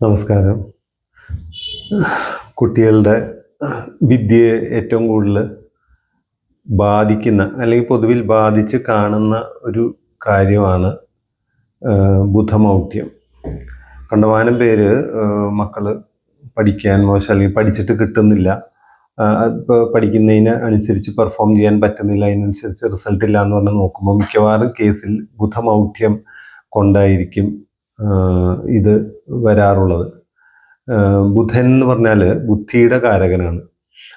നമസ്കാരം. കുട്ടികളുടെ വിദ്യയെ ഏറ്റവും കൂടുതൽ ബാധിക്കുന്ന അല്ലെങ്കിൽ പൊതുവിൽ ബാധിച്ച് കാണുന്ന ഒരു കാര്യമാണ് ബുദ്ധമൗഢ്യം. കണ്ടമാനം പേര് മക്കൾ പഠിക്കാൻ മോശം അല്ലെങ്കിൽ പഠിച്ചിട്ട് കിട്ടുന്നില്ല. പഠിക്കുന്നതിന് അനുസരിച്ച് പെർഫോം ചെയ്യാൻ പറ്റുന്നില്ല അതിനനുസരിച്ച് റിസൾട്ട് ഇല്ല എന്ന് പറഞ്ഞ് നോക്കുമ്പോൾ മിക്കവാറും കേസിൽ ബുധമൗഢ്യം കൊണ്ടായിരിക്കും ഇത് വരാറുള്ളത്. ബുധൻ എന്ന് പറഞ്ഞാൽ ബുദ്ധിയുടെ കാരകനാണ്.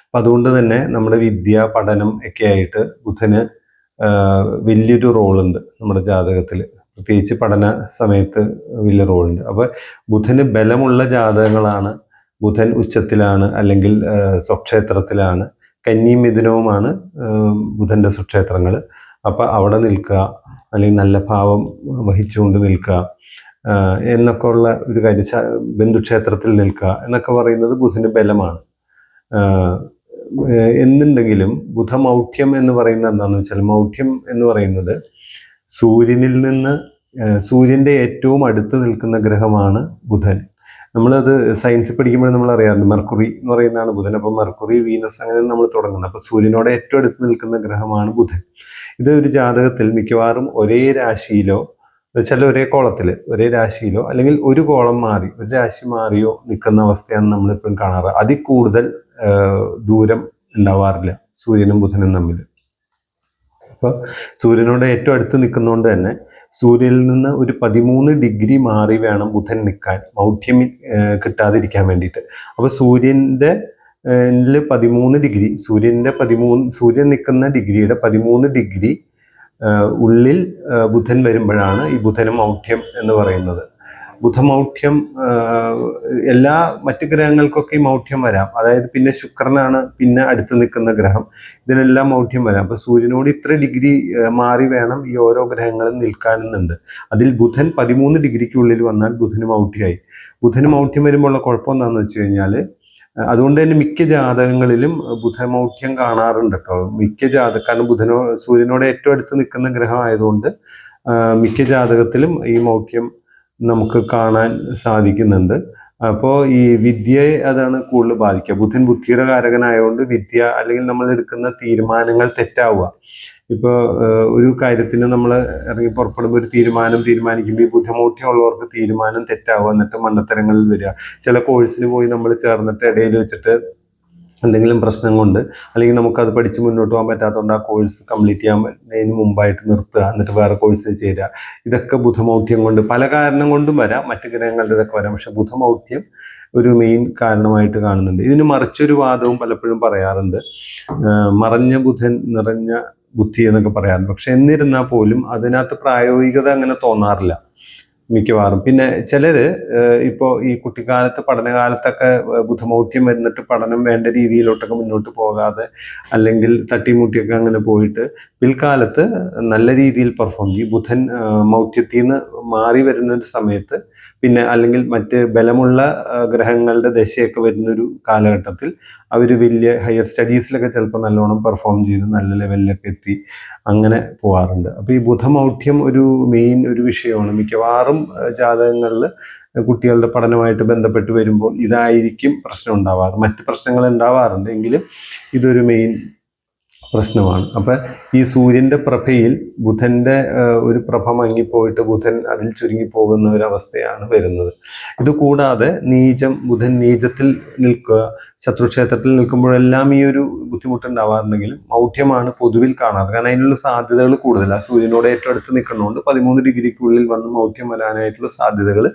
അപ്പം അതുകൊണ്ട് തന്നെ നമ്മുടെ വിദ്യ പഠനം ഒക്കെ ആയിട്ട് ബുധന് വലിയൊരു റോളുണ്ട് നമ്മുടെ ജാതകത്തിൽ പ്രത്യേകിച്ച് പഠന സമയത്ത് വലിയ റോളുണ്ട്. അപ്പോൾ ബുധന് ബലമുള്ള ജാതകങ്ങളാണ്. ബുധൻ ഉച്ചത്തിലാണ് അല്ലെങ്കിൽ സ്വക്ഷേത്രത്തിലാണ്. കന്നിയും മിഥുനവുമാണ് ബുധന്റെ സ്വക്ഷേത്രങ്ങൾ അപ്പോൾ അവിടെ നിൽക്കുക അല്ലെങ്കിൽ നല്ല ഭാവം വഹിച്ചുകൊണ്ട് നിൽക്കുക എന്നൊക്കെ ഉള്ള ഒരു കാര്യം ബന്ധുക്ഷേത്രത്തിൽ നിൽക്കുക എന്നൊക്കെ പറയുന്നത് ബുധന് ബലമാണ്. എന്നുണ്ടെങ്കിലും ബുധമൗഢ്യം എന്ന് പറയുന്നത് എന്താണെന്ന് വെച്ചാൽ മൗഢ്യം എന്ന് പറയുന്നത് സൂര്യനിൽ നിന്ന് സൂര്യന്റെ ഏറ്റവും അടുത്ത് നിൽക്കുന്ന ഗ്രഹമാണ് ബുധൻ. നമ്മളത് സയൻസ് പഠിക്കുമ്പോൾ നമ്മൾ അറിയാറുണ്ട്. മെർക്കുറി എന്ന് പറയുന്നതാണ് ബുധൻ. അപ്പോൾ മെർക്കുറി വീനസ് അങ്ങനെ നമ്മൾ തുടങ്ങുന്നത്. അപ്പോൾ സൂര്യനോട് ഏറ്റവും അടുത്ത് നിൽക്കുന്ന ഗ്രഹമാണ് ബുധൻ. ഇത് ഒരു ജാതകത്തിൽ മിക്കവാറും ഒരേ രാശിയിലോ ചില ഒരേ കോളത്തിൽ ഒരേ രാശിയിലോ അല്ലെങ്കിൽ ഒരു കോളം മാറി ഒരു രാശി മാറിയോ നിൽക്കുന്ന അവസ്ഥയാണ് നമ്മളിപ്പോഴും കാണാറ്. അതിൽ കൂടുതൽ ദൂരം ഉണ്ടാവാറില്ല സൂര്യനും ബുധനും തമ്മിൽ അപ്പോൾ സൂര്യനോട് ഏറ്റവും അടുത്ത് നിൽക്കുന്നതുകൊണ്ട് തന്നെ സൂര്യനിൽ നിന്ന് ഒരു പതിമൂന്ന് ഡിഗ്രി മാറി വേണം ബുധൻ നിൽക്കാൻ മൗഢ്യം കിട്ടാതിരിക്കാൻ വേണ്ടിയിട്ട്. അപ്പോൾ സൂര്യന്റെ പതിമൂന്ന് ഡിഗ്രി സൂര്യന്റെ പതിമൂന്ന് സൂര്യൻ നിൽക്കുന്ന ഡിഗ്രിയുടെ പതിമൂന്ന് ഡിഗ്രി ഉള്ളിൽ ബുധൻ വരുമ്പോഴാണ് ഈ ബുധന മൗഢ്യം എന്ന് പറയുന്നത്. ബുധമൗഢ്യം എല്ലാ മറ്റ് ഗ്രഹങ്ങൾക്കൊക്കെ ഈ മൗഢ്യം വരാം. അതായത് പിന്നെ ശുക്രനാണ് പിന്നെ അടുത്ത് നിൽക്കുന്ന ഗ്രഹം. ഇതിനെല്ലാം മൗഢ്യം വരാം. അപ്പൊ സൂര്യനോട് ഇത്ര ഡിഗ്രി മാറി വേണം ഈ ഓരോ ഗ്രഹങ്ങളും നിൽക്കാനെന്നുണ്ട്. അതിൽ ബുധൻ പതിമൂന്ന് ഡിഗ്രിക്കുള്ളിൽ വന്നാൽ ബുധന് മൗഢ്യമായി ബുധന് മൗഢ്യം വരുമ്പോഴുള്ള കുഴപ്പം എന്താണെന്ന് വെച്ച് കഴിഞ്ഞാൽ അതുകൊണ്ട് തന്നെ മിക്ക ജാതകങ്ങളിലും ബുധമൗഢ്യം കാണാറുണ്ട് കേട്ടോ. മിക്ക ജാതക കാരണം ബുധനോ സൂര്യനോട് ഏറ്റവും അടുത്ത് നിൽക്കുന്ന ഗ്രഹം ആയതുകൊണ്ട് മിക്ക ജാതകത്തിലും ഈ മൗഢ്യം നമുക്ക് കാണാൻ സാധിക്കുന്നുണ്ട്. അപ്പോൾ ഈ വിദ്യയെ അതാണ് കൂടുതൽ ബാധിക്കുക. ബുദ്ധൻ ബുദ്ധിയുടെ കാരകനായതുകൊണ്ട് വിദ്യ അല്ലെങ്കിൽ നമ്മൾ എടുക്കുന്ന തീരുമാനങ്ങൾ തെറ്റാവുക. ഇപ്പോൾ ഒരു കാര്യത്തിന് നമ്മൾ ഇറങ്ങി പുറപ്പെടുമ്പോൾ ഒരു തീരുമാനം തീരുമാനിക്കുമ്പോൾ ഈ ബുദ്ധിമുട്ടിയുള്ളവർക്ക് തീരുമാനം തെറ്റാവുക എന്നിട്ട് മണ്ടത്തരങ്ങളിൽ വരിക. ചില കോഴ്സിന് പോയി നമ്മൾ ചേർന്നിട്ട് ഇടയിൽ വെച്ചിട്ട് എന്തെങ്കിലും പ്രശ്നം കൊണ്ട് അല്ലെങ്കിൽ നമുക്കത് പഠിച്ച് മുന്നോട്ട് പോകാൻ പറ്റാത്തതുകൊണ്ട് ആ കോഴ്സ് കംപ്ലീറ്റ് ചെയ്യാൻ മുമ്പായിട്ട് നിർത്തുക. എന്നിട്ട് വേറെ കോഴ്സ് ചേരുക. ഇതൊക്കെ ബുധമൗഢ്യം കൊണ്ട് പല കാരണം കൊണ്ടും വരാം. മറ്റു ഗ്രഹങ്ങളുടെ ഇതൊക്കെ വരാം. പക്ഷെ ബുധമൗഢ്യം ഒരു മെയിൻ കാരണമായിട്ട് കാണുന്നുണ്ട്. ഇതിന് മറിച്ചൊരു വാദവും പലപ്പോഴും പറയാറുണ്ട്. മറഞ്ഞ ബുധൻ നിറഞ്ഞ ബുദ്ധി എന്നൊക്കെ പറയാറുണ്ട്. പക്ഷെ എന്നിരുന്നാൽ പോലും അതിനകത്ത് പ്രായോഗികത അങ്ങനെ തോന്നാറില്ല. മിക്കവാറും. പിന്നെ ചിലര് ഇപ്പോൾ ഈ കുട്ടിക്കാലത്ത് പഠനകാലത്തൊക്കെ ഏഹ് വന്നിട്ട് പഠനം വേണ്ട രീതിയിലോട്ടൊക്കെ മുന്നോട്ട് പോകാതെ അല്ലെങ്കിൽ തട്ടിമുട്ടിയൊക്കെ അങ്ങനെ പോയിട്ട് പിൽക്കാലത്ത് നല്ല രീതിയിൽ പെർഫോം ചെയ്യും. ബുധൻ മൗഢ്യത്തിൽ നിന്ന് മാറി വരുന്ന ഒരു സമയത്ത് പിന്നെ അല്ലെങ്കിൽ മറ്റ് ബലമുള്ള ഗ്രഹങ്ങളുടെ ദശയൊക്കെ വരുന്നൊരു കാലഘട്ടത്തിൽ അവർ വലിയ ഹയർ സ്റ്റഡീസിലൊക്കെ ചിലപ്പോൾ നല്ലോണം പെർഫോം ചെയ്ത് നല്ല ലെവലിലൊക്കെ എത്തി. അങ്ങനെ പോകാറുണ്ട് അപ്പോൾ ഈ ബുധമൗഢ്യം ഒരു മെയിൻ ഒരു വിഷയമാണ്. മിക്കവാറും ജാതകങ്ങളിൽ കുട്ടികളുടെ പഠനമായിട്ട് ബന്ധപ്പെട്ട് വരുമ്പോൾ ഇതായിരിക്കും പ്രശ്നം ഉണ്ടാവാറ്. മറ്റ് പ്രശ്നങ്ങൾ ഉണ്ടാവാറുണ്ട്. എങ്കിലും ഇതൊരു മെയിൻ പ്രശ്നമാണ്. അപ്പം ഈ സൂര്യന്റെ പ്രഭയിൽ ബുധന്റെ ഒരു പ്രഭ മങ്ങിപ്പോയിട്ട് ബുധൻ അതിൽ ചുരുങ്ങി പോകുന്ന ഒരു അവസ്ഥയാണ് വരുന്നത്. ഇത് കൂടാതെ നീചം ബുധൻ നീചത്തിൽ നിൽക്കുക ശത്രുക്ഷേത്രത്തിൽ നിൽക്കുമ്പോഴെല്ലാം ഈ ഒരു ബുദ്ധിമുട്ടുണ്ടാവാറുണ്ടെങ്കിലും മൗഢ്യമാണ് പൊതുവിൽ കാണാറ്. കാരണം അതിനുള്ള സാധ്യതകൾ കൂടുതലാണ് സൂര്യനോട് ഏറ്റവും അടുത്ത് നിൽക്കുന്നതുകൊണ്ട് പതിമൂന്ന് ഡിഗ്രിക്കുള്ളിൽ വന്ന് മൗഢ്യം വരാനായിട്ടുള്ള സാധ്യതകൾ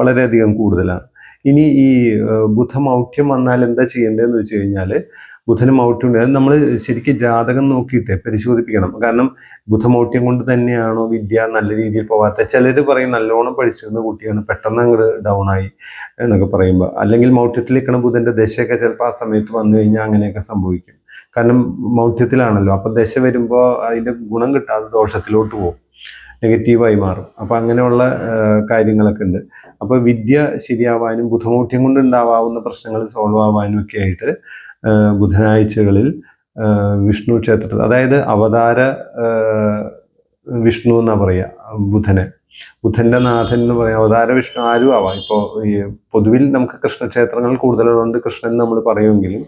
വളരെയധികം കൂടുതലാണ്. ഇനി ഈ ബുധ മൗഢ്യം വന്നാൽ എന്താ ചെയ്യേണ്ടതെന്ന് വെച്ച് കഴിഞ്ഞാൽ ബുധന് മൗഢ്യം ഉണ്ട് അത് നമ്മൾ ശരിക്കും ജാതകം നോക്കിയിട്ട് പരിശോധിപ്പിക്കണം. കാരണം ബുധമൗഢ്യം കൊണ്ട് തന്നെയാണോ വിദ്യ നല്ല രീതിയിൽ പോവാത്ത? ചിലർ പറയും നല്ലോണം പഠിച്ചിരുന്ന കുട്ടിയാണ് പെട്ടെന്ന് അങ്ങോട്ട് ഡൗൺ ആയി എന്നൊക്കെ പറയുമ്പോൾ അല്ലെങ്കിൽ മൗഢ്യത്തിൽ നിൽക്കുന്ന ബുധന്റെ ദശയൊക്കെ ചിലപ്പോൾ ആ സമയത്ത് വന്നു കഴിഞ്ഞാൽ അങ്ങനെയൊക്കെ സംഭവിക്കും. കാരണം മൗഢ്യത്തിലാണല്ലോ. അപ്പം ദശ വരുമ്പോൾ അതിന്റെ ഗുണം കിട്ടാതെ ദോഷത്തിലോട്ട് പോകും. നെഗറ്റീവായി മാറും. അപ്പം അങ്ങനെയുള്ള കാര്യങ്ങളൊക്കെ ഉണ്ട്. അപ്പോൾ വിദ്യ ശരിയാവാനും ബുധമൗഢ്യം കൊണ്ട് ഉണ്ടാവാവുന്ന പ്രശ്നങ്ങൾ സോൾവ് ആവാനും ഒക്കെ ആയിട്ട് ബുധനാഴ്ചകളിൽ വിഷ്ണു ക്ഷേത്രത്തിൽ അതായത് അവതാര വിഷ്ണു എന്നാ പറയുക ബുധനെ. ബുധന്റെ നാഥൻ എന്ന് പറയാം അവതാര വിഷ്ണു ആരും ആവാം. ഇപ്പോൾ ഈ പൊതുവിൽ നമുക്ക് കൃഷ്ണക്ഷേത്രങ്ങൾ കൂടുതലുള്ളതുകൊണ്ട് കൃഷ്ണൻ നമ്മൾ പറയുമെങ്കിലും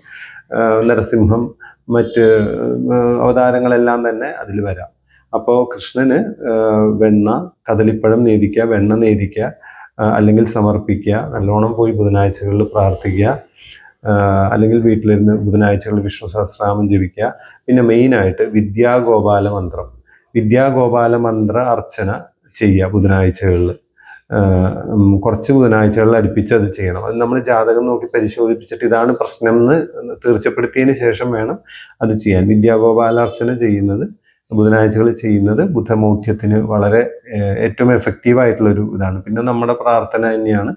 നരസിംഹം മറ്റ് അവതാരങ്ങളെല്ലാം തന്നെ അതിൽ വരാം. അപ്പോൾ കൃഷ്ണന് വെണ്ണ കദളിപ്പഴം നേദിക്കുക വെണ്ണ നേദിക്കുക അല്ലെങ്കിൽ സമർപ്പിക്കുക നല്ലോണം പോയി ബുധനാഴ്ചകളിൽ പ്രാർത്ഥിക്കുക അല്ലെങ്കിൽ വീട്ടിലിരുന്ന് ബുധനാഴ്ചകളിൽ വിഷ്ണു സഹസ്രാമം ജപിക്കുക. പിന്നെ മെയിനായിട്ട് വിദ്യാഗോപാല മന്ത്രം. വിദ്യാഗോപാല മന്ത്ര അർച്ചന ചെയ്യുക ബുധനാഴ്ചകളിൽ. കുറച്ച് ബുധനാഴ്ചകളിൽ അടുപ്പിച്ച് അത് ചെയ്യണം. അത് നമ്മൾ ജാതകം നോക്കി പരിശോധിപ്പിച്ചിട്ട് ഇതാണ് പ്രശ്നം എന്ന് തീർച്ചപ്പെടുത്തിയതിന് ശേഷം വേണം അത് ചെയ്യാൻ. വിദ്യാഗോപാലാർച്ചന ചെയ്യുന്നത് ബുധനാഴ്ചകളിൽ ചെയ്യുന്നത് ബുദ്ധമൗഢ്യത്തിന് വളരെ ഏറ്റവും എഫക്റ്റീവ് ആയിട്ടുള്ള ഒരു ഇതാണ്. പിന്നെ നമ്മുടെ പ്രാർത്ഥന തന്നെയാണ്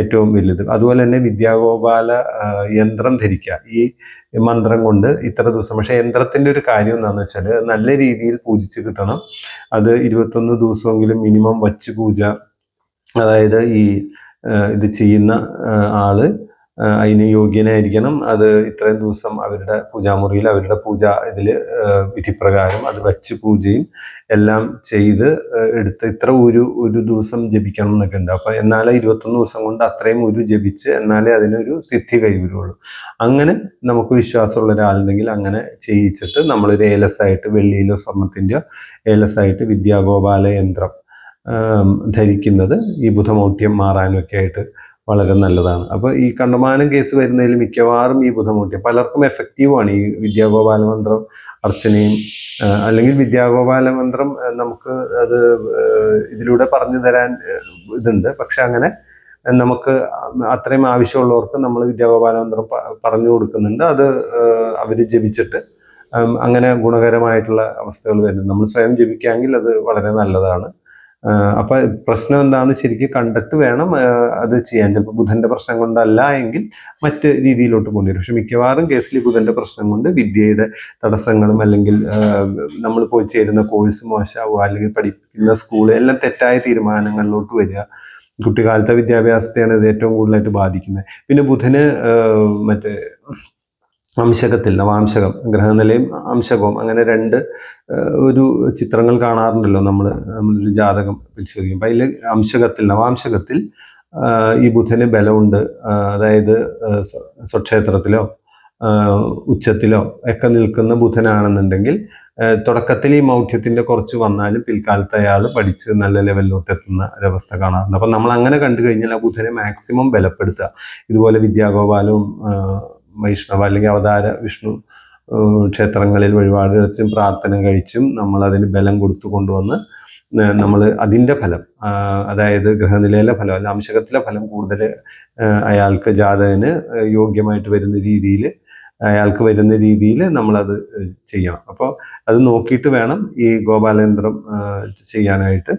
ഏറ്റവും വലുത്. അതുപോലെ തന്നെ വിദ്യാഗോപാല യന്ത്രം ധരിക്കുക. ഈ മന്ത്രം കൊണ്ട് ഇത്ര ദിവസം പക്ഷേ യന്ത്രത്തിന്റെ ഒരു കാര്യം എന്താണെന്ന് വെച്ചാൽ നല്ല രീതിയിൽ പൂജിച്ച് കിട്ടണം. അത് ഇരുപത്തൊന്ന് ദിവസമെങ്കിലും മിനിമം വച്ച് പൂജ അതായത് ഈ ഇത് ചെയ്യുന്ന ആൾ അതിന് യോഗ്യനായിരിക്കണം. അത് ഇത്രയും ദിവസം അവരുടെ പൂജാമുറിയിൽ അവരുടെ പൂജ ഇതിൽ വിധിപ്രകാരം അത് വച്ച് പൂജയും എല്ലാം ചെയ്ത് എടുത്ത് ഇത്ര ഒരു ഒരു ദിവസം ജപിക്കണം എന്നൊക്കെ ഉണ്ട്. അപ്പം എന്നാലേ ഇരുപത്തൊന്ന് ദിവസം കൊണ്ട് അത്രയും ഒരു ജപിച്ച് എന്നാലേ അതിനൊരു സിദ്ധി കൈവരുള്ളൂ. അങ്ങനെ നമുക്ക് വിശ്വാസമുള്ള ഒരാളുണ്ടെങ്കിൽ അങ്ങനെ ചെയ്യിച്ചിട്ട് നമ്മളൊരു ഏലസായിട്ട് വെള്ളിയിലോ സ്വർണത്തിന്റെയോ ഏലസായിട്ട് വിദ്യാഗോപാല യന്ത്രം ധരിക്കുന്നത് ഈ ബുധമൗഢ്യം മാറാനൊക്കെ ആയിട്ട് വളരെ നല്ലതാണ്. അപ്പോൾ ഈ കണ്ടമാനം കേസ് വരുന്നതിൽ മിക്കവാറും ഈ ബുദ്ധിമുട്ടി. പലർക്കും എഫക്റ്റീവാണ് ഈ വിദ്യാഗോപാല മന്ത്രം അർച്ചനയും അല്ലെങ്കിൽ വിദ്യാഗോപാല മന്ത്രം നമുക്ക് അത് ഇതിലൂടെ പറഞ്ഞു തരാൻ ഇതുണ്ട്. പക്ഷെ അങ്ങനെ നമുക്ക് അത്രയും ആവശ്യമുള്ളവർക്ക് നമ്മൾ വിദ്യാഗോപാല മന്ത്രം പറഞ്ഞു കൊടുക്കുന്നുണ്ട്. അത് അവർ ജപിച്ചിട്ട് അങ്ങനെ ഗുണകരമായിട്ടുള്ള അവസ്ഥകൾ വരുന്നു നമ്മൾ സ്വയം ജപിക്കാമെങ്കിൽ അത് വളരെ നല്ലതാണ്. അപ്പൊ പ്രശ്നം എന്താണെന്ന് ശരിക്കും കണ്ടിട്ട് വേണം അത് ചെയ്യാൻ. ചിലപ്പോൾ ബുധന്റെ പ്രശ്നം കൊണ്ടല്ല എങ്കിൽ മറ്റ് രീതിയിലോട്ട് പോകേണ്ടി പക്ഷെ മിക്കവാറും കേസിൽ ബുധന്റെ പ്രശ്നം കൊണ്ട് വിദ്യയുടെ തടസ്സങ്ങളും അല്ലെങ്കിൽ നമ്മൾ പോയി ചേരുന്ന കോഴ്സ് മോശമാവുക അല്ലെങ്കിൽ പഠിക്കുന്ന സ്കൂൾ എല്ലാം തെറ്റായ തീരുമാനങ്ങളിലോട്ട് വരിക. കുട്ടിക്കാലത്തെ വിദ്യാഭ്യാസത്തെയാണ് ഇത് ഏറ്റവും കൂടുതലായിട്ട് ബാധിക്കുന്നത്. പിന്നെ ബുധന് മറ്റേ അംശകത്തിൽ നവാംശകം ഗ്രഹനിലയും അംശകവും അങ്ങനെ രണ്ട് ഒരു ചിത്രങ്ങൾ കാണാറുണ്ടല്ലോ നമ്മൾ നമ്മളൊരു ജാതകം വെച്ച് കഴിയുമ്പോൾ അതിൽ അംശകത്തിൽ നവാംശകത്തിൽ ഈ ബുധന് ബലമുണ്ട്. അതായത് സ്വക്ഷേത്രത്തിലോ ഉച്ചത്തിലോ ഒക്കെ നിൽക്കുന്ന ബുധനാണെന്നുണ്ടെങ്കിൽ തുടക്കത്തിൽ ഈ മൗഢ്യത്തിന്റെ കുറച്ച് വന്നാലും പിൽക്കാലത്ത് അയാൾ പഠിച്ച് നല്ല ലെവലിലോട്ട് എത്തുന്ന ഒരവസ്ഥ കാണാറുണ്ട്. അപ്പം നമ്മൾ അങ്ങനെ കണ്ടു കഴിഞ്ഞാൽ ആ ബുധനെ മാക്സിമം ബലപ്പെടുത്തുക. ഇതുപോലെ വിദ്യാഗോപാലവും വൈഷ്ണവ അല്ലെങ്കിൽ അവതാര വിഷ്ണു ക്ഷേത്രങ്ങളിൽ വഴിപാട് വെച്ചും പ്രാർത്ഥന കഴിച്ചും നമ്മൾ അതിന് ബലം കൊടുത്തു കൊണ്ടുവന്ന് നമ്മൾ അതിന്റെ ഫലം അതായത് ഗ്രഹനിലയിലെ ഫലം അല്ല അംശകത്തിലെ ഫലം കൂടുതൽ അയാൾക്ക് ജാതകന് യോഗ്യമായിട്ട് വരുന്ന രീതിയിൽ അയാൾക്ക് വരുന്ന രീതിയിൽ നമ്മളത് ചെയ്യണം. അപ്പോൾ അത് നോക്കിയിട്ട് വേണം ഈ ഗോപാലേന്ദ്രം ചെയ്യാനായിട്ട്.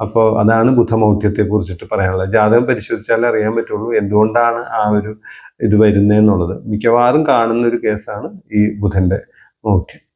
അപ്പോൾ അതാണ് ബുദ്ധമൗഢ്യത്തെ കുറിച്ചിട്ട് പറയാനുള്ളത്. ജാതകം പരിശോധിച്ചാൽ അറിയാൻ പറ്റുള്ളൂ എന്തുകൊണ്ടാണ് ആ ഒരു ഇത് വരുന്നതെന്നുള്ളത്. മിക്കവാറും കാണുന്ന ഒരു കേസാണ് ഈ ബുധന്റെ മൗഢ്യം.